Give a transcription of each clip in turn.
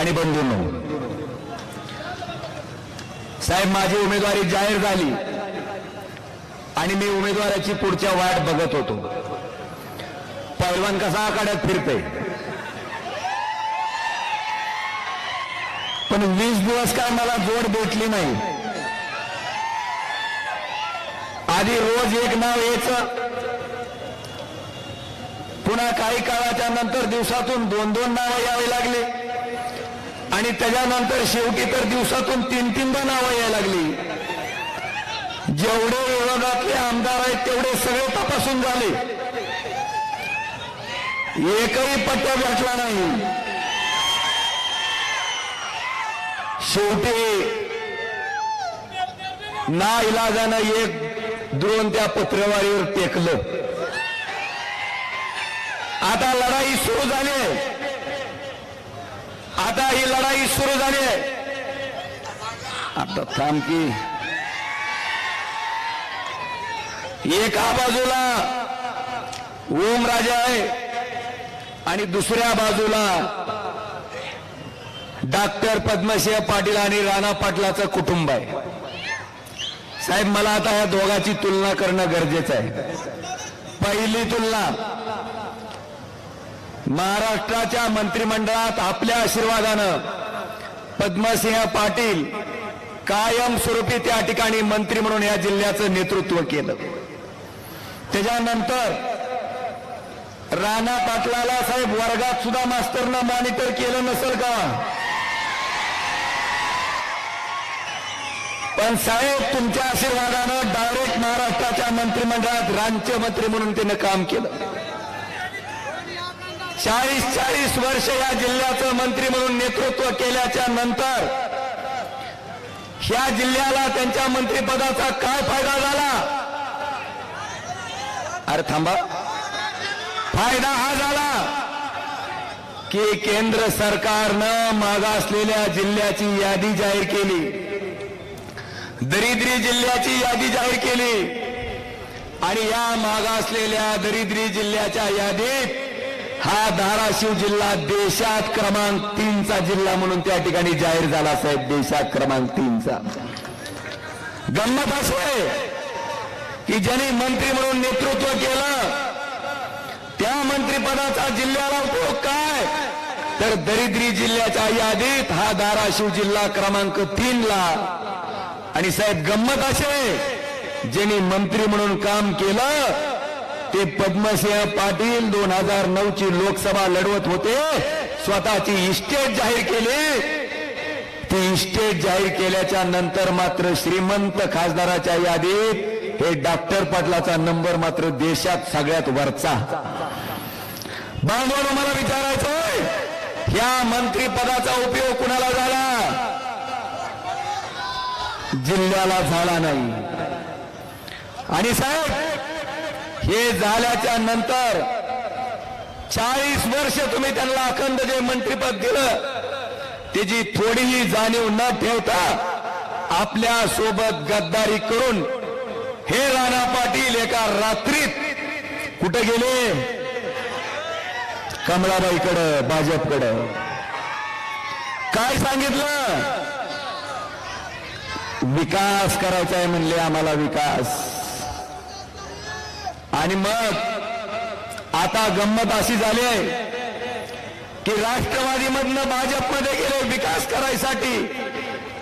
आणि बंधूंनो साहेब माझी उमेदवारी जाहीर झाली आणि मी उमेदवाराची पुढच्या वाट बघत होतो. पैलवान कसा आखाड्यात फिरते पण वीस दिवस काय मला जोड भेटली नाही. आधी रोज एक नाव यायचं. पुन्हा काही काळाच्या नंतर दिवसातून दोन दोन नावं यावे लागले. आणि त्याच्यानंतर शेवटी तर दिवसातून तीन तीनदा नावं यायला लागली. जेवढे विरोधातले आमदार आहेत तेवढे सगळे तपासून झाले. एकही पट्ट्या भेटला नाही. शेवटी ना इलाजानं एक द्रोण त्या पत्रवारीवर टेकलं. आता लढाई सुरू झाली आहे. आता ही लढाई सुरू झाली आहे. आता थांब की. एका बाजूला ओम राजा आहे आणि दुसऱ्या बाजूला डॉक्टर पद्मसिंह पाटील आणि राणा पाटलाचं कुटुंब आहे. साहेब मला आता या दोघांची तुलना करणं गरजेचं आहे. पहिली तुलना महाराष्ट्राच्या मंत्रिमंडळात आपल्या आशीर्वादानं पद्मसिंह पाटील कायमस्वरूपी त्या ठिकाणी मंत्री म्हणून या जिल्ह्याचं नेतृत्व केलं. त्याच्यानंतर राणा पाटलाला साहेब वर्गात सुद्धा मास्तरनं मॉनिटर केलं नसेल का? पण साहेब तुमच्या आशीर्वादानं डायरेक्ट महाराष्ट्राच्या मंत्रिमंडळात राज्यमंत्री म्हणून त्यानं काम केलं. चाळीस चाळीस वर्ष या जिल्ह्याचं मंत्री म्हणून नेतृत्व केल्याच्यानंतर ह्या जिल्ह्याला त्यांच्या मंत्रिपदाचा काय फायदा झाला? अरे थांबा. फायदा हा झाला की केंद्र सरकारनं मागासलेल्या जिल्ह्याची यादी जाहीर केली. दरिद्री जिल्ह्याची यादी जाहीर केली. आणि या मागासलेल्या दरिद्री जिल्ह्याच्या यादीत हा धाराशिव जिल्हा देशात क्रमांक तीनचा जिल्हा म्हणून त्या ठिकाणी जाहीर झाला साहेब. देशात क्रमांक तीनचा. गंमत असो आहे की ज्यांनी मंत्री म्हणून नेतृत्व केलं त्या मंत्रिपदाचा जिल्ह्याला उपयोग काय? तर दरिद्री जिल्ह्याच्या यादीत हा धाराशिव जिल्हा क्रमांक तीनला. आणि साहेब गंमत असे ज्यांनी मंत्री म्हणून काम केलं ते पद्मसिंह पाटील दोन हजार नऊ ची लोकसभा लढवत होते. स्वतःची इस्टेट जाहीर केली. ती इस्टेट जाहीर केल्याच्यानंतर मात्र श्रीमंत खासदाराच्या यादीत हे डॉक्टर पाटलाचा नंबर मात्र देशात सगळ्यात वरचा. बांधवानं मला विचारायचंय ह्या मंत्रीपदाचा उपयोग कुणाला झाला? जिल्ह्याला झाला नाही. आणि साहेब हे झाल्याच्यानंतर चाळीस वर्ष तुम्ही त्यांना अखंड जे मंत्रीपद दिलं त्याची थोडीही जाणीव न ठेवता आपल्यासोबत गद्दारी करून हे राणा पाटील एका रात्रीत कुठे गेले? कमळाबाईकडं भाजपकडं काय सांगितलं? विकास करायचा आहे म्हणले आम्हाला विकास. आणि मग आता गंमत अशी झाली आहे की राष्ट्रवादीमधनं भाजपमध्ये गेले विकास करायसाठी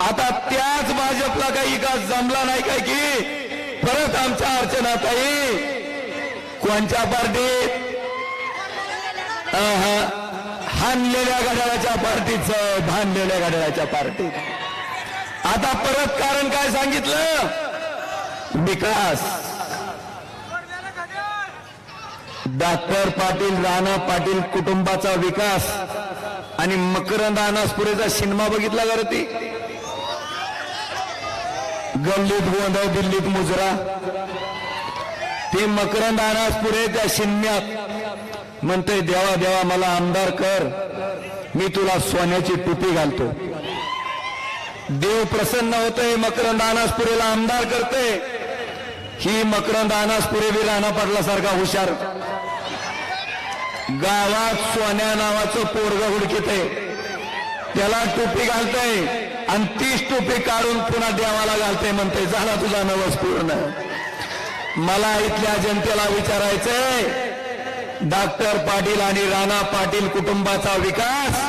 आता त्याच भाजपला काही विकास जमला नाही काय की? परत आमच्या अर्चना ताई कोणच्या पार्टीत? हानलेल्या घड्याळाच्या पार्टीचं भानलेल्या घड्याळाच्या पार्टीत. आता परत कारण काय सांगितलं? विकास. डॉक्टर पाटील राणा पाटील कुटुंबाचा विकास आणि मकरंद अनासपुरेचा सिनेमा बघितला का ती? गल्लीत गोंधळ दिल्लीत मुजरा. ते मकरंद अनासपुरे त्या सिनेमात म्हणतोय देवा देवा मला आमदार कर. मी तुला सोन्याची टोपी घालतो. देव प्रसन्न होतोय मकरंद अनासपुरेला आमदार करते ही मकरंद अनासपुरे बी राणा पाटलासारखा हुशार गावात सोन्या नावाचं पोरग हुडकीत आहे. त्याला टोपी घालतय आणि तीच टोपी काढून पुन्हा देवाला घालतंय म्हणते झाला तुझा नवस पूर्ण. मला इथल्या जनतेला विचारायचंय डॉक्टर पाटील आणि राणा पाटील कुटुंबाचा विकास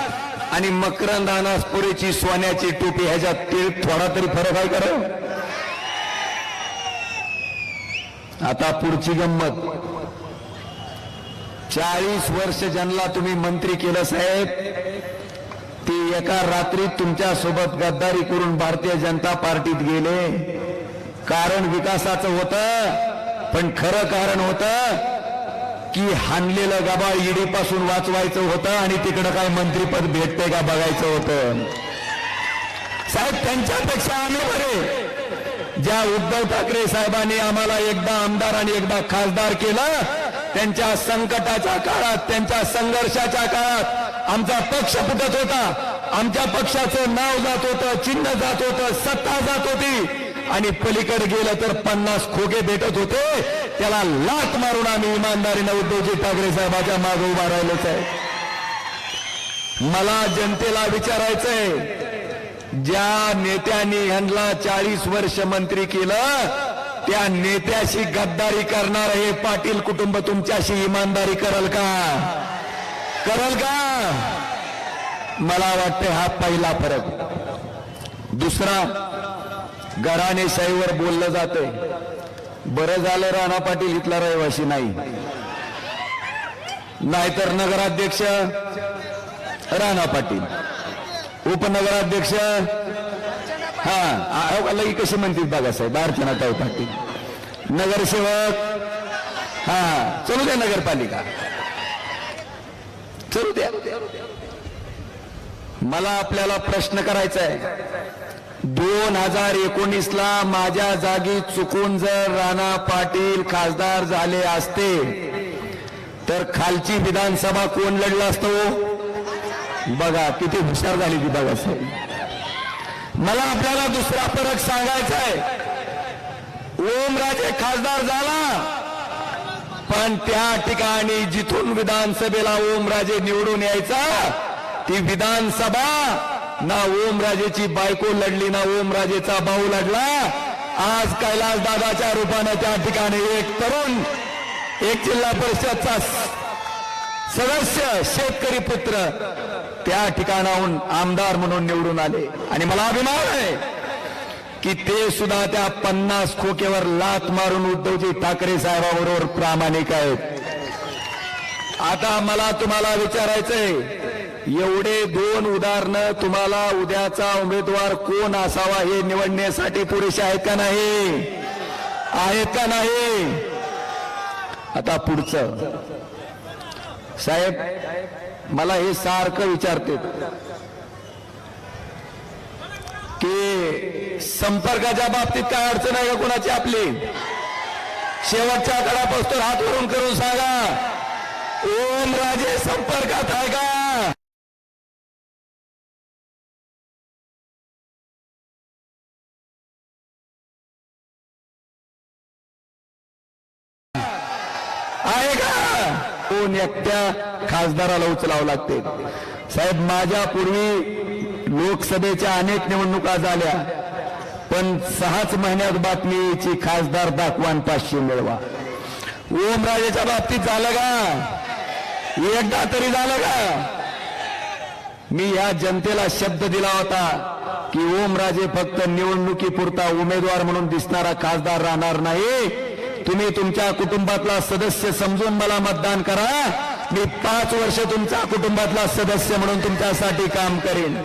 आणि मकरंद अनासपुरीची सोन्याची टोपी ह्याच्यात ते थोडा तरी फरक आहे कर आता पुढची गंमत. चाळीस वर्ष ज्यांना तुम्ही मंत्री केलं साहेब ते एका रात्रीत तुमच्यासोबत गद्दारी करून भारतीय जनता पार्टीत गेले. कारण विकासाचं होतं पण खरं कारण होतं की हानलेलं गबाळ ईडी पासून वाचवायचं होतं आणि तिकडं काय मंत्रीपद भेटतंय का बघायचं होतं. साहेब त्यांच्यापेक्षा आम्ही बरे. ज्या उद्धव ठाकरे साहेबांनी आम्हाला एकदा आमदार आणि एकदा खासदार केलं त्यांच्या संकटाच्या काळात त्यांच्या संघर्षाच्या काळात आमचा पक्ष फुटत होता. आमच्या पक्षाचं नाव जात होतं चिन्ह जात होतं सत्ता जात होती. आणि पलीकडे गेलं तर पन्नास खोके भेटत होते. त्याला लाट मारून आम्ही इमानदारीनं उद्धवजी ठाकरे साहेबाच्या मागे उभा राहिलोच आहे. मला जनतेला विचारायचंय ज्या नेत्यांनी ह्यांना चाळीस वर्ष मंत्री केलं त्या नेत्याशी गद्दारी करणार हे पाटील कुटुंब तुमच्याशी इमानदारी करल का? करल का? मला वाटतं हा पहिला फरक. दुसरा घराणेशाहीवर बोललं जातंय. बरं झालं राणा पाटील इथला रहिवासी नाही. नाहीतर नगराध्यक्ष राणा पाटील. उपनगराध्यक्ष हा ही कशी म्हणतील बघा साहेब अर्चनाताई पाटील नगरसेवक हा चलू द्या नगरपालिका. चलू द्या. मला आपल्याला प्रश्न करायचा आहे. दोन हजार एकोणीस ला माझ्या जागी चुकून जर राणा पाटील खासदार झाले असते तर खालची विधानसभा कोण लढला असतो हो? बघा किती हुशार झाली ती बघा साहेब. मला आपल्याला दुसरा फरक सांगायचा आहे. ओमराजे खासदार झाला. पण त्या ठिकाणी जिथून विधानसभेला ओमराजे निवडून यायचा ती विधानसभा ना ओमराजेची बायको लढली ना ओमराजेचा भाऊ लढला. आज कैलास दादाच्या रूपानं त्या ठिकाणी एक तरुण एक जिल्हा परिषदचा सदस्य शेतकरी पुत्र त्या ठिकाणाहून आमदार म्हणून निवडून आले. आणि मला अभिमान आहे की ते सुद्धा त्या पन्नास खोकेवर लात मारून उद्धवजी ठाकरे साहेबाबरोबर प्रामाणिक आहेत. आता मला तुम्हाला विचारायचंय एवढे दोन उदाहरणं तुम्हाला उद्याचा उमेदवार कोण असावा हे निवडण्यासाठी पुरेसे आहेत का नाही? आहेत का नाही? आता पुढचं. साहेब मला हे सारखं विचारते की संपर्काच्या बाबतीत काय अडचण आहे का कोणाची आपली? शेवटच्या काळापासून हात वरून करून सांगा. ओम राजे संपर्कात आहे का? का एकट्या खासदाराला उचलावं लागते. साहेब माझ्या पूर्वी लोकसभेच्या अनेक निवडणुका झाल्या पण सहाच महिन्यात बातमीची खासदार दाखवान पाचशे मिळवा. ओमराजेच्या बाबतीत झालं का? एकदा तरी झालं का? मी या जनतेला शब्द दिला होता की ओमराजे फक्त निवडणुकीपुरता उमेदवार म्हणून दिसणारा खासदार राहणार नाही. तुम्ही तुमच्या कुटुंबातला सदस्य समजून मला मतदान करा. मी पाच वर्ष तुमच्या कुटुंबातला सदस्य म्हणून तुमच्यासाठी काम करेन.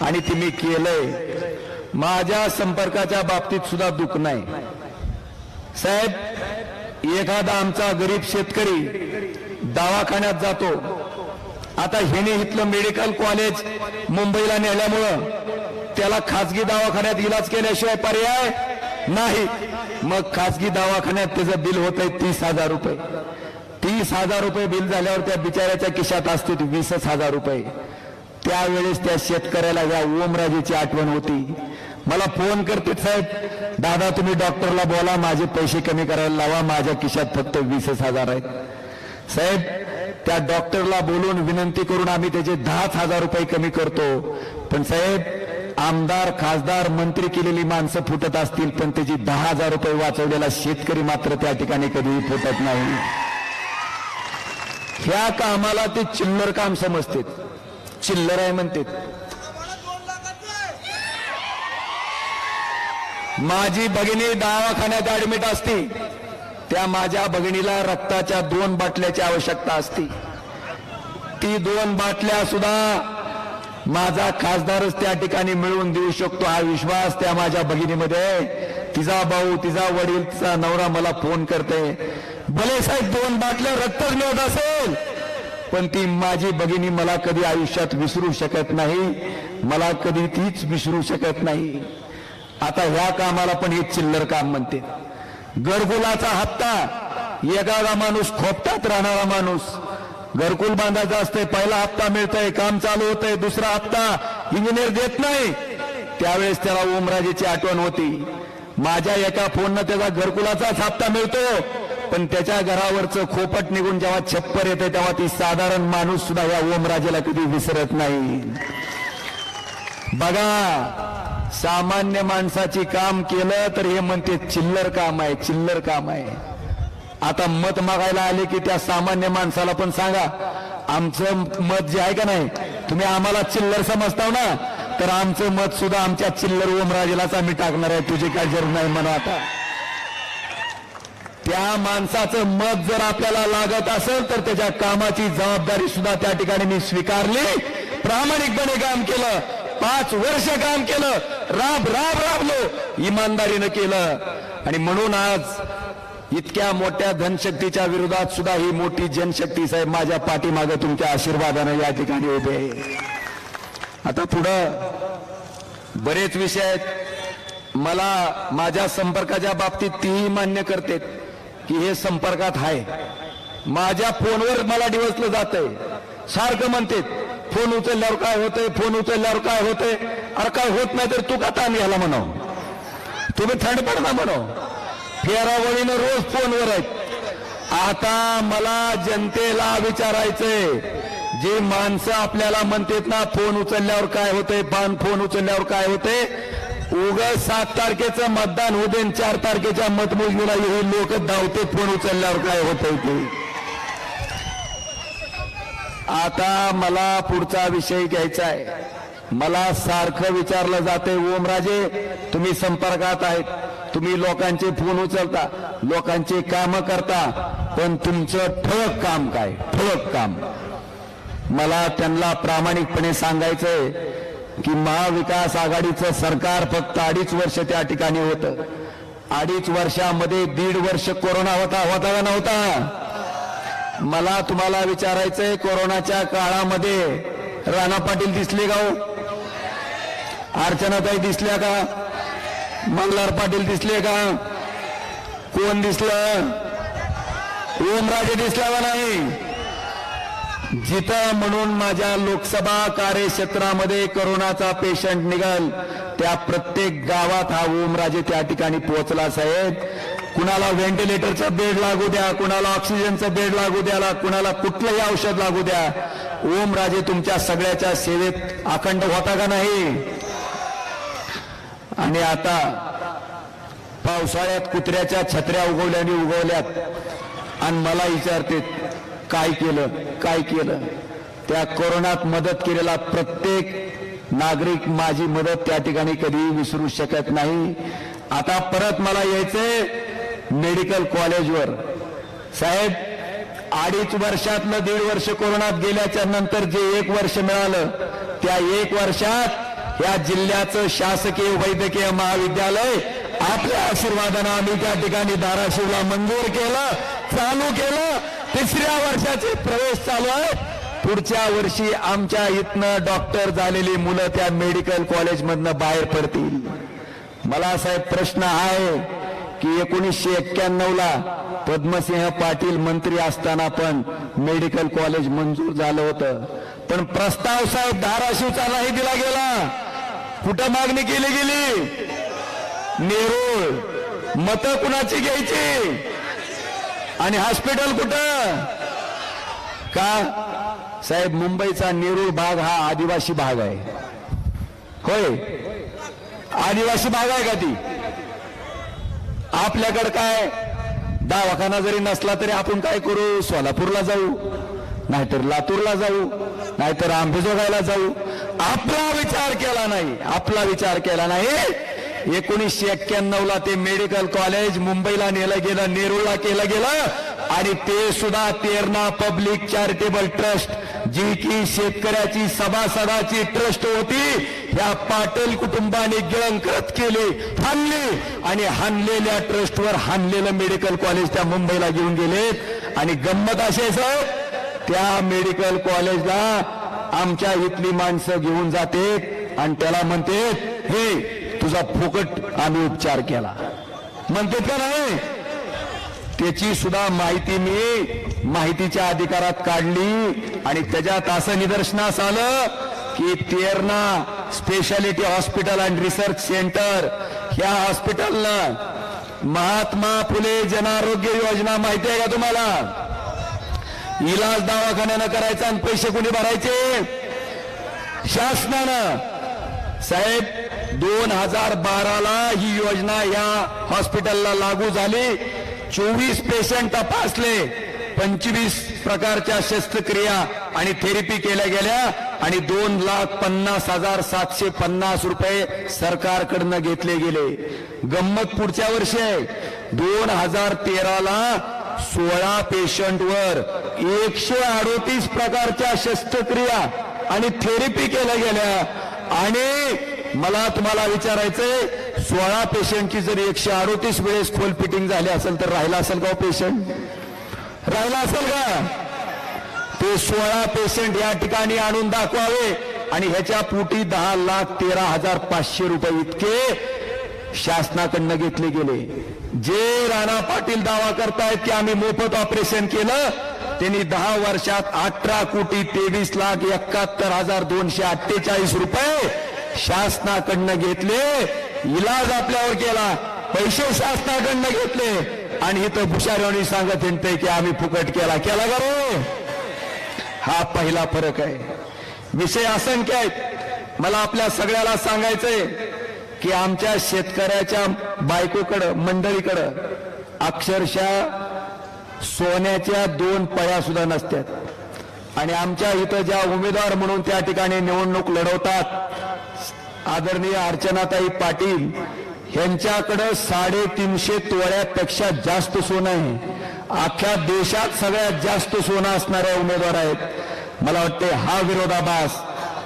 आणि ते मी केलंय. माझ्या संपर्काच्या बाबतीत सुद्धा दुःख नाही. साहेब एखादा आमचा गरीब शेतकरी दवाखान्यात जातो. आता हिने इथलं मेडिकल कॉलेज मुंबईला नेल्यामुळं त्याला खाजगी दवाखान्यात इलाज केल्याशिवाय पर्याय नाही. मग खासगी दवाखान्यात त्याचं बिल होत आहे तीस हजार रुपये. तीस हजार रुपये बिल झाल्यावर त्या बिचाऱ्याच्या खिशात असतील वीसच हजार रुपये. त्यावेळेस त्या शेतकऱ्याला या ओमराजेची आठवण होती. मला फोन करते साहेब दादा तुम्ही डॉक्टरला बोला माझे पैसे कमी करायला लावा माझ्या खिशात फक्त वीसच हजार आहेत. साहेब त्या डॉक्टरला बोलून विनंती करून आम्ही त्याचे दहाच हजार रुपये कमी करतो. पण साहेब आमदार खासदार मंत्री केलेली माणसं फुटत असतील पण त्याची दहा हजार रुपये वाचवलेला शेतकरी मात्र त्या ठिकाणी कधीही फुटत नाही. ह्या कामाला ते चिल्लर काम समजते चिल्लर आहे म्हणते माझी भगिनी दवाखान्यात ऍडमिट असती. त्या माझ्या भगिनीला रक्ताच्या दोन बाटल्याची आवश्यकता असती. ती दोन बाटल्या सुद्धा माझा खासदारच त्या ठिकाणी मिळवून देऊ शकतो हा विश्वास त्या माझ्या भगिनीमध्ये. तिचा भाऊ तिचा वडील तिचा नवरा मला फोन करते. भले साहेब दोन बाटल्या रक्तच मिळत असेल पण ती माझी भगिनी मला कधी आयुष्यात विसरू शकत नाही. मला कधी तीच विसरू शकत नाही. आता ह्या कामाला पण हे चिल्लर काम म्हणते. घरकुलाचा हप्ता. एखादा माणूस खोपटात राहणारा माणूस. घरकुल बांधायचं असते पहिला हप्ता मिळतोय काम चालू होतंय दुसरा हप्ता इंजिनियर देत नाही. त्यावेळेस त्याला ओमराजेची आठवण होती. माझ्या एका फोननं त्याचा घरकुलाचाच हप्ता मिळतो पण त्याच्या घरावरचं खोपट निघून जेव्हा छप्पर येते तेव्हा ती साधारण माणूस सुद्धा या ओमराजेला कधी विसरत नाही. बघा सामान्य माणसाची काम केलं तर हे म्हणते चिल्लर काम आहे चिल्लर काम आहे. आता मत मागायला आले की त्या सामान्य माणसाला पण सांगा आमचं मत जे आहे का नाही तुम्ही आम्हाला चिल्लर समजताव ना? तर आमचं मत सुद्धा आमच्या चिल्लर ओमराजेलाच आम्ही टाकणार आहे तुझी काय जरूर नाही म्हणा आता. त्या माणसाचं मत जर आपल्याला लागत असेल तर त्याच्या कामाची जबाबदारी सुद्धा त्या ठिकाणी मी स्वीकारली. प्रामाणिकपणे काम केलं पाच वर्ष काम केलं राब राब राबलो इमानदारीनं केलं. आणि म्हणून आज इतक्या मोठ्या धनशक्तीच्या विरोधात सुद्धा ही मोठी जनशक्ती साहेब माझ्या पाठीमागे तुमच्या आशीर्वादानं या ठिकाणी उभे आहे. आता पुढं बरेच विषय आहेत. मला माझ्या संपर्काच्या बाबतीत तीही मान्य करते की हे संपर्कात आहे. माझ्या फोनवर मला डिवसलं जातंय. सारखं म्हणते फोन उचलल्यावर काय होतंय? फोन उचलल्यावर काय होतंय? अरे काय होत नाही तर तू का ताण घ्यायला म्हणाव? तुम्ही थंड पडता म्हणाव. फेरावळीनं रोज फोनवर आहेत. आता मला जनतेला विचारायचंय जे माणसं आपल्याला म्हणतात ना फोन उचलल्यावर काय होतंय पान फोन उचलल्यावर काय होतंय? उग सात तारखेचं मतदान होऊ चार तारखेच्या मतमोजणीला हे लोक धावते फोन उचलल्यावर काय होतंय ते. आता मला पुढचा विषय घ्यायचा आहे. मला सारखं विचारलं जाते ओमराजे तुम्ही संपर्कात आहेत. तुम्ही लोकांचे फोन उचलता लोकांचे काम करता पण तुमचं ठळक काम काय? ठळक काम. मला त्यांना प्रामाणिकपणे सांगायचंय की महाविकास आघाडीचं सरकार फक्त अडीच वर्ष त्या ठिकाणी होतं. अडीच वर्षामध्ये दीड वर्ष कोरोना होता होता का नव्हता? मला तुम्हाला विचारायचंय कोरोनाच्या काळामध्ये राणा पाटील दिसले का हो? अर्चनाताई दिसल्या का? मल्हार पाटील दिसले का? कोण दिसलं? ओमराजे दिसला का नाही? जिथं म्हणून माझ्या लोकसभा कार्यक्षेत्रामध्ये कोरोनाचा पेशंट निघाल त्या प्रत्येक गावात हा ओमराजे त्या ठिकाणी पोहोचला साहेब. कुणाला व्हेंटिलेटरचा बेड लागू द्या कुणाला ऑक्सिजनचा बेड लागू द्याला कुणाला कुठलंही औषध लागू द्या. ओमराजे तुमच्या सगळ्याच्या सेवेत अखंड होता का नाही? आणि आता पावसाळ्यात कुत्र्याच्या छत्र्या उगवल्याने उगवल्यात. आणि मला विचारते काय केलं काय केलं? त्या कोरोनात मदत केलेला प्रत्येक नागरिक माझी मदत त्या ठिकाणी कधी विसरू शकत नाही. आता परत मला यायचंय मेडिकल कॉलेजवर. साहेब अडीच वर्षातलं दीड वर्ष कोरोनात गेल्याच्यानंतर जे एक वर्ष मिळालं त्या एक वर्षात या जिल्ह्याचं शासकीय वैद्यकीय महाविद्यालय आपल्या आशीर्वादानं आम्ही त्या ठिकाणी धाराशिवला मंजूर केलं चालू केलं. तिसऱ्या वर्षाचे प्रवेश चालू आहे. पुढच्या वर्षी आमच्या इथनं डॉक्टर झालेली मुलं त्या मेडिकल कॉलेजमधनं बाहेर पडतील. मला साहेब प्रश्न आहे की एकोणीसशे एक्क्याण्णव ला पद्मसिंह पाटील मंत्री असताना पण मेडिकल कॉलेज मंजूर झालं होतं. पण प्रस्ताव साहेब धाराशिवचा नाही दिला गेला. कुठं मागणी केली गेली? नेरूळ. मत कुणाची घ्यायची? आणि हॉस्पिटल कुठं? का? साहेब मुंबईचा नेरूळ भाग हा आदिवासी भाग आहे. होय? आदिवासी भाग आहे का ती? आपल्याकडं काय? दवाखाना जरी नसला तरी आपण काय करू? सोलापूरला जाऊ. नाहीतर लातूरला जाऊ. नाहीतर आंबेजोगाईला जाऊ. आपला विचार केला नाही. आपला विचार केला नाही. एकोणीसशे एक्क्याण्णव ला ते मेडिकल कॉलेज मुंबईला नेलं गेलं नेरूळला केलं गेलं आणि ते सुद्धा तेरणा पब्लिक चॅरिटेबल ट्रस्ट जी की शेतकऱ्याची सभासदाची ट्रस्ट होती ह्या पाटील कुटुंबाने गिळंकृत केली हाणली आणि हानलेल्या ट्रस्टवर हानलेलं मेडिकल कॉलेज त्या मुंबईला घेऊन गेलेत. आणि गंमत अशी सर त्या मेडिकल कॉलेजला आमच्या इथली माणसं घेऊन जाते आणि त्याला म्हणते हे तुझा फुकट आम्ही उपचार केला. म्हणते का नाही? त्याची सुद्धा माहिती मी माहितीच्या अधिकारात काढली आणि त्याच्यात असं निदर्शनास आलं की Terna speciality hospital and research centre ह्या हॉस्पिटलनं महात्मा फुले जनारोग्य योजना माहिती आहे का तुम्हाला? इलाज दवाखान्यानं करायचा आणि पैसे कुणी भरायचे? शासनानं. साहेब दोन हजार बाराला ही योजना या हॉस्पिटलला लागू झाली. चोवीस पेशंट तपासले. पंचवीस प्रकारच्या शस्त्रक्रिया आणि थेरपी केल्या गेल्या आणि दोन लाख पन्नास हजार सातशे पन्नास रुपये सरकारकडनं घेतले गेले. गंमत पुढच्या वर्षी आहे. दोन हजार तेराला सोळा पेशंटवर एकशे अडोतीस प्रकारच्या शस्त्रक्रिया आणि थेरपी केल्या गेल्या. आणि मला तुम्हाला विचारायचंय सोळा पेशंटची जर एकशे अडोतीस वेळेस खोल फिटिंग झाली असेल तर राहिला असेल का हो पेशंट? राहिला असेल का? ते सोळा पेशंट या ठिकाणी आणून दाखवावे. आणि ह्याच्या पोटी दहा लाख तेरा हजार पाचशे रुपये इतके शासनाकडनं घेतले गेले. जे राणा पाटील दावा करतायत की आम्ही मोफत ऑपरेशन केलं त्यांनी दहा वर्षात अठरा कोटी तेवीस लाख एकाहत्तर हजार दोनशे अठ्ठेचाळीस रुपये शासनाकडनं घेतले. इलाज आपल्यावर केला. पैसे शासनाकडनं घेतले. आणि इथं भुशारीवाणी सांगत येते की आम्ही फुकट केला. केला का रे? हा पहिला फरक आहे. विषय असंख्य आहेत. मला आपल्या सगळ्याला सांगायचंय की आमच्या शेतकऱ्याच्या बायकोकडं मंडळीकडं अक्षरशः सोन्याच्या दोन पळ्या सुद्धा नसतात आणि आमच्या इथं ज्या उमेदवार म्हणून त्या ठिकाणी निवडणूक लढवतात आदरणीय अर्चनाताई पाटील यांच्याकडं साडेतीनशे तोळ्यापेक्षा जास्त सोनं आहे. अख्ख्या देशात सगळ्यात जास्त सोनं असणाऱ्या उमेदवार आहेत. मला वाटते हा विरोधाभास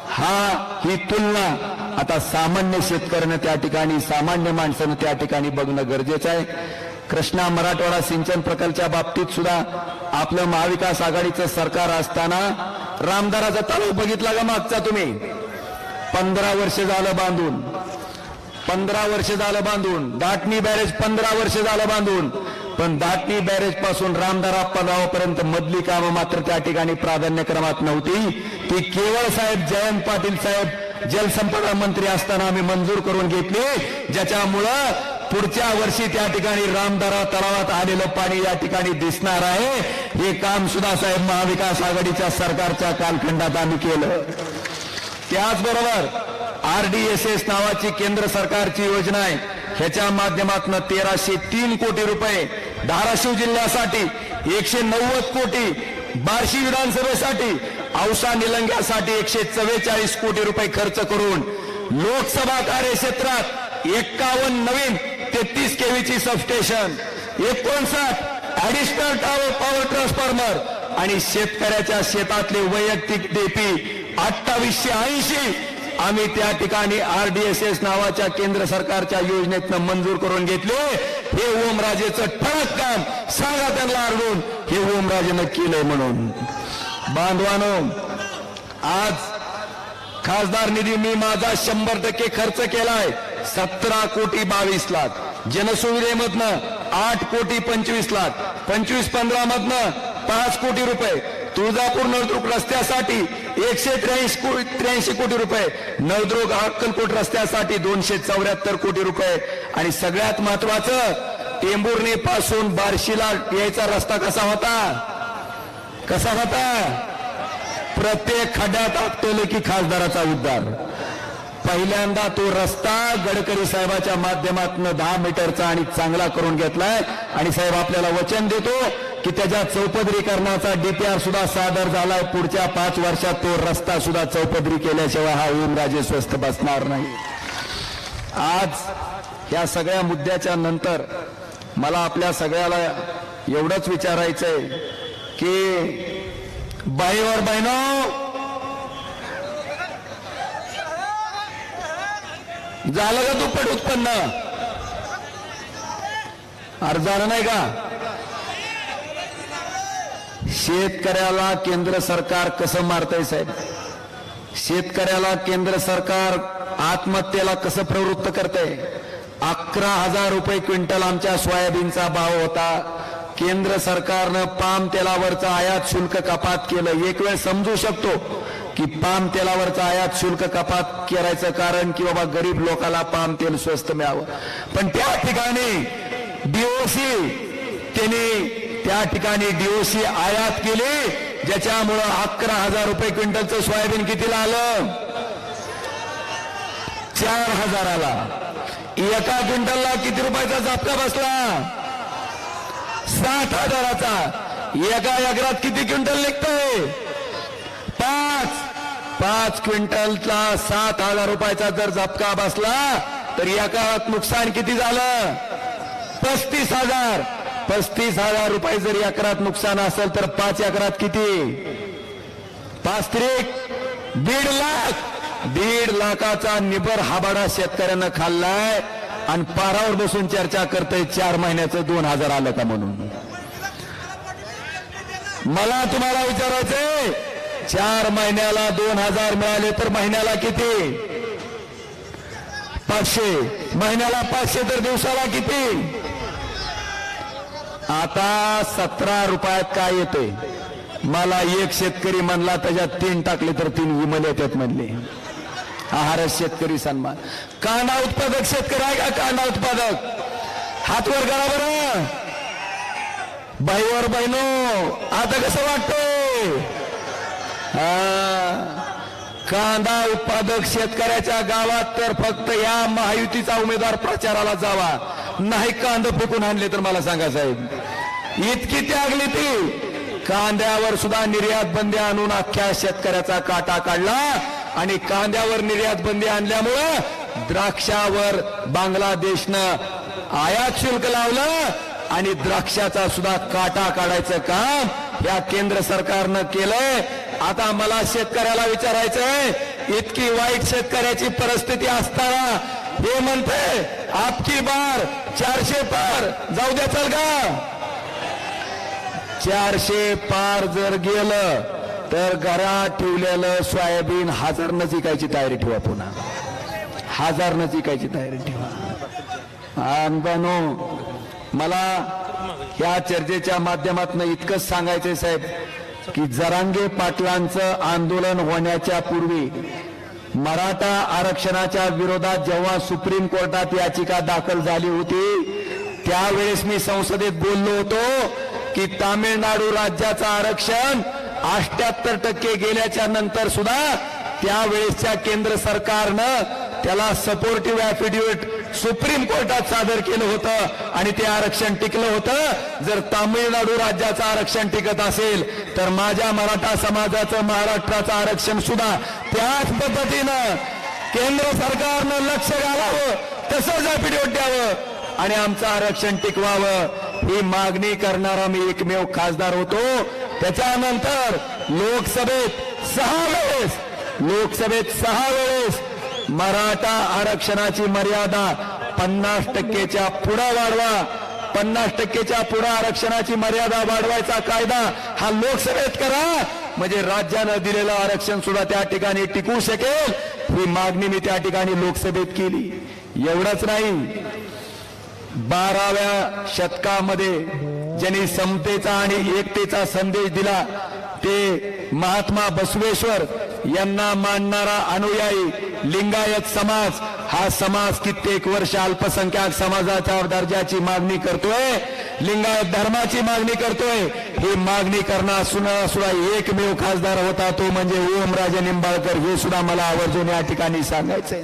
हा ही तुलना आता सामान्य शेतकऱ्यानं त्या ठिकाणी सामान्य माणसानं त्या ठिकाणी बघणं गरजेचं आहे. कृष्णा मराठवाडा सिंचन प्रकल्पाच्या बाबतीत सुद्धा आपलं महाविकास आघाडीचं सरकार असताना रामदाराचा तलाव बघितला का मागचा तुम्ही? पंधरा वर्ष झालं बांधून. पंधरा वर्ष झालं बांधून. दाटणी बॅरेज पंधरा वर्ष झालं बांधून. पण दाटणी बॅरेजपासून रामदारा पदावापर्यंत मधली कामं मात्र त्या ठिकाणी प्राधान्यक्रमात नव्हती. ती केवळ साहेब जयंत पाटील साहेब जलसंपदा मंत्री असताना आम्ही मंजूर करून घेतली. ज्याच्यामुळं पुढच्या वर्षी त्या ठिकाणी रामदारा तलावात आलेलं पाणी या ठिकाणी दिसणार आहे. हे काम सुद्धा साहेब महाविकास आघाडीच्या सरकारच्या कालखंडात आम्ही केलं. त्याचबरोबर आरडीएसएस नावाची केंद्र सरकारची योजना आहे. ह्याच्या माध्यमातून तेराशे तीन कोटी रुपये धाराशिव जिल्ह्यासाठी एकशे नव्वद कोटी बार्शी विधानसभेसाठी औसा निलंग्यासाठी एकशे चव्वेचाळीस कोटी रुपये खर्च करून लोकसभा कार्यक्षेत्रात एक्कावन्न नवीन तेहतीस केव्हीची सबस्टेशन एकोणसाठ ऍडिशनल टावर पॉवर ट्रान्सफॉर्मर आणि शेतकऱ्याच्या शेतातले वैयक्तिक डेपी अठ्ठावीसशे ऐंशी. आम्ही त्या ठिकाणी आरडीएसएस नावाच्या केंद्र सरकारच्या योजनेतनं मंजूर करून घेतले. हे ओमराजेचं ठळक काम सांगा त्यांना आरडून हे ओमराजेनं केलंय म्हणून. बांधवानो आज खासदार निधी मी माझा शंभर टक्के खर्च केलाय. सतरा कोटी बावीस लाख. जनसुविधेमधनं आठ कोटी पंचवीस लाख. पंचवीस पंधरा मधनं पाच कोटी रुपये. तुळजापूर नळदुर्ग रस्त्यासाठी एकशे त्र्याऐंशी त्र्याऐंशी कोटी रुपये. नळदुर्ग अक्कलकोट रस्त्यासाठी दोनशे चौऱ्याहत्तर कोटी रुपये. आणि सगळ्यात महत्वाचं टेंभुर्णी पासून बार्शीला यायचा रस्ता कसा होता? कसा होता? प्रत्येक खड्ड्यात आपटले की खासदाराचा उद्धार. पहिल्यांदा तो रस्ता गडकरी साहेबाच्या माध्यमातून दहा मीटरचा आणि चांगला करून घेतलाय. आणि साहेब आपल्याला वचन देतो की त्याच्या चौपदरीकरणाचा डीपीआर सुद्धा सादर झालाय. पुढच्या पाच वर्षात तो रस्ता सुद्धा चौपदरी केल्याशिवाय हा ओमराजे स्वस्थ बसणार नाही. आज या सगळ्या मुद्द्याच्या नंतर मला आपल्या सगळ्याला एवढंच विचारायचंय की बाईवर बहनों झालं का दुप्पट उत्पन्न? अरे झालं नाही का? शेतकऱ्याला केंद्र सरकार कसं मारतंय साहेब? शेतकऱ्याला केंद्र सरकार आत्महत्येला कसं प्रवृत्त करतंय? अकरा हजार रुपये क्विंटल आमच्या सोयाबीनचा भाव होता. केंद्र सरकारनं पाम तेलावरचं आयात शुल्क कपात केलं. एक वेळ समजू शकतो की पाम तेलावरचं आयात शुल्क कपात करायचं कारण की बाबा गरीब लोकांना पाम तेल स्वस्त मिळावं. पण त्या ठिकाणी डीओसी त्यांनी त्या ठिकाणी डीओसी आयात केली ज्याच्यामुळं अकरा हजार रुपये क्विंटलचं सोयाबीन कितीला आलं? चार हजाराला. एका क्विंटलला किती रुपयाचा झपका बसला? साठ हजाराचा. एका एकरात किती क्विंटल निघतंय? पाच. पाच क्विंटलचा सात हजार रुपयाचा जर झपका बसला तर एकात नुकसान किती झालं? पस्तीस हजार. पस्तीस हजार रुपये जर एकरात नुकसान असेल तर पाच एकरात किती? पाच त्रिक. दीड लाख. दीड लाखाचा निबर हाबाडा शेतकऱ्यानं खाल्लाय. आणि पारावर बसून चर्चा करते चार महिन्याचं दोन हजार आलं का म्हणून. मला तुम्हाला विचारायचंय चार महिन्याला दोन हजार मिळाले तर महिन्याला किती? पाचशे. महिन्याला पाचशे तर दिवसाला किती? आता सतरा रुपयात काय येते मला एक शेतकरी म्हणला त्याच्यात तीन टाकले तर तीन विमल येतात म्हणले. आहार शेतकरी सन्मान. कांदा उत्पादक शेतकरी आहे का कांदा उत्पादक. हात वर करा बरं. बाईवर बहिनो आता कसं वाटतंय? कांदा उत्पादक शेतकऱ्याच्या गावात तर फक्त या महायुतीचा उमेदवार प्रचाराला जावा. नाही कांदा फेकून आणले तर मला सांगा साहेब. इतकी त्यागली ती. कांद्यावर सुद्धा निर्यात बंदी आणून अख्ख्या शेतकऱ्याचा काटा काढला. आणि कांद्यावर निर्यात बंदी आणल्यामुळं द्राक्षावर बांगलादेशनं आयात शुल्क लावलं आणि द्राक्षाचा सुद्धा काटा काढायचं काम या केंद्र सरकारनं केलंय. आता मला शेतकऱ्याला विचारायचंय इतकी वाईट शेतकऱ्याची परिस्थिती असताना हे म्हणते आपकी बार चारशे पार जाऊ द्या चल का चारशे पार जर गेलं तर घरात ठेवलेलं सोयाबीन हजारनं विकायची तयारी ठेवा पुन्हा. हजारनं विकायची तयारी ठेवा. अनबानो मला या चर्चेच्या माध्यमातून इतकंच सांगायचंय साहेब की जरांगे पाटलांचं आंदोलन होण्याच्या पूर्वी मराठा आरक्षणाच्या विरोधात जेव्हा सुप्रीम कोर्टात याचिका दाखल झाली होती त्यावेळेस मी संसदेत बोललो होतो की तामिळनाडू राज्याचं आरक्षण अष्ट्याहत्तर टक्के गेल्याच्यानंतर सुद्धा त्यावेळेसच्या केंद्र सरकारनं त्याला सपोर्टिव्ह ऍफिडेव्हिट सुप्रीम कोर्टात सादर केलं होतं आणि ते आरक्षण टिकलं होतं. जर तामिळनाडू राज्याचं आरक्षण टिकत असेल तर माझ्या मराठा समाजाचं महाराष्ट्राचं आरक्षण सुद्धा त्याच पद्धतीनं केंद्र सरकारनं लक्ष घालावं तसंच ऍफिडेव्हिट द्यावं आणि आमचं आरक्षण टिकवावं. ही मागणी करणारा मी एकमेव खासदार होतो. त्याच्यानंतर लोकसभेत सहा वेळेस लोकसभेत सहा वेळेस मराठा आरक्षणाची मर्यादा पन्नास टक्केच्या पुढे वाढवा. पन्नास टक्केच्या पुढे आरक्षणाची मर्यादा वाढवायचा कायदा हा लोकसभेत करा. म्हणजे राज्यानं दिलेलं आरक्षण सुद्धा त्या ठिकाणी टिकू शकेल. ही मागणी मी त्या ठिकाणी लोकसभेत केली. एवढंच नाही बाराव्या शतकामध्ये ज्यांनी समतेचा आणि एकतेचा संदेश दिला ते महात्मा बसवेश्वर यांना मानणारा अनुयायी लिंगायत समाज हा समाज कित्येक वर्ष अल्पसंख्याक समाजाच्या दर्जाची मागणी करतोय लिंगायत धर्माची मागणी करतोय. ही मागणी करणार सुद्धा सुद्धा एकमेव खासदार होता तो म्हणजे ओमराजे निंबाळकर. हे सुद्धा मला आवर्जून या ठिकाणी सांगायचंय.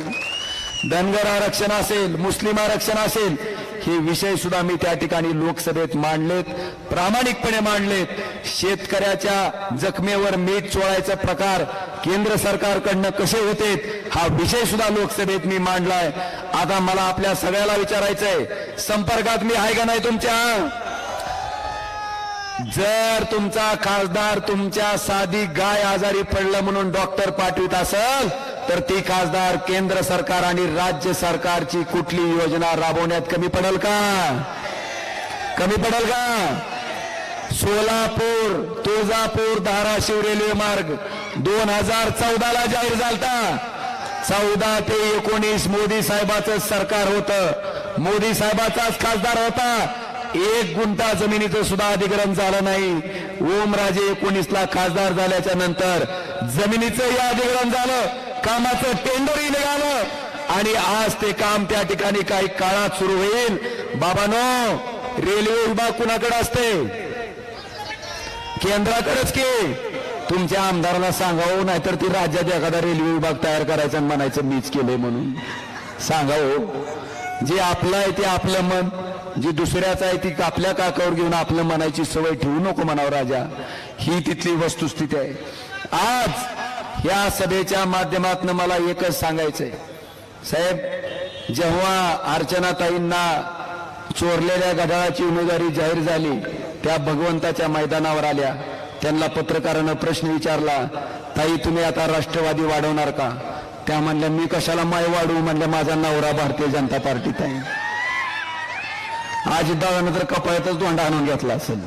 धनगर आरक्षण असेल मुस्लिम आरक्षण असेल हे विषय सुद्धा मी त्या ठिकाणी लोकसभेत मांडलेत प्रामाणिकपणे मांडलेत. शेतकऱ्याच्या जखमेवर मीठ चोळायचा प्रकार केंद्र सरकारकडनं कसे होते हा विषय सुद्धा लोकसभेत मी मांडलाय. आता मला आपल्या सगळ्याला विचारायचंय संपर्कात मी आहे का नाही तुमच्या? जर तुमचा खासदार तुमच्या साधी गाय आजारी पडलं म्हणून डॉक्टर पाठवित असेल तर ती खासदार केंद्र सरकार आणि राज्य सरकारची कुठली योजना राबवण्यात कमी पडेल का? कमी पडेल का? सोलापूर तुळजापूर धाराशिव रेल्वे मार्ग दोन हजार चौदाला जाहीर झालता. चौदा ते एकोणीस मोदी साहेबाचं सरकार होतं. मोदी साहेबाचाच खासदार होता. एक गुंठा जमिनीचं सुद्धा अधिग्रहण झालं नाही. ओमराजे एकोणीसला खासदार झाल्याच्यानंतर जमिनीचंही अधिग्रहण झालं कामाचं टेंडरही निघालं आणि आज ते काम त्या ठिकाणी काही काळात सुरू होईल. बाबानो रेल्वे विभाग कुणाकडे असते? केंद्राकडेच की? तुमच्या आमदाराला सांगावं हो, नाहीतर ती राज्यात एखादा रेल्वे विभाग तयार करायचा आणि म्हणायचं मीच केलंय म्हणून. सांगावं हो. जे आपलं आहे ते आपलं मन. जी दुसऱ्याचा आहे ती आपल्या काकावर घेऊन आपलं म्हणायची सवय ठेवू नको म्हणावं राजा. ही तिथली वस्तुस्थिती आहे. आज या सभेच्या माध्यमातून मला एकच सांगायचंय. साहेब जेव्हा अर्चनाताईंना चोरलेल्या गडाळाची उमेदवारी जाहीर झाली त्या भगवंताच्या मैदानावर आल्या. त्यांना पत्रकारानं प्रश्न विचारला ताई तुम्ही आता राष्ट्रवादी वाढवणार का? त्या म्हणल्या मी कशाला माय वाढवू? म्हणल्या माझा नवरा भारतीय जनता पार्टीत आहे. अजितदादानं तर कपाळातच दोंडा आणून घेतला असेल.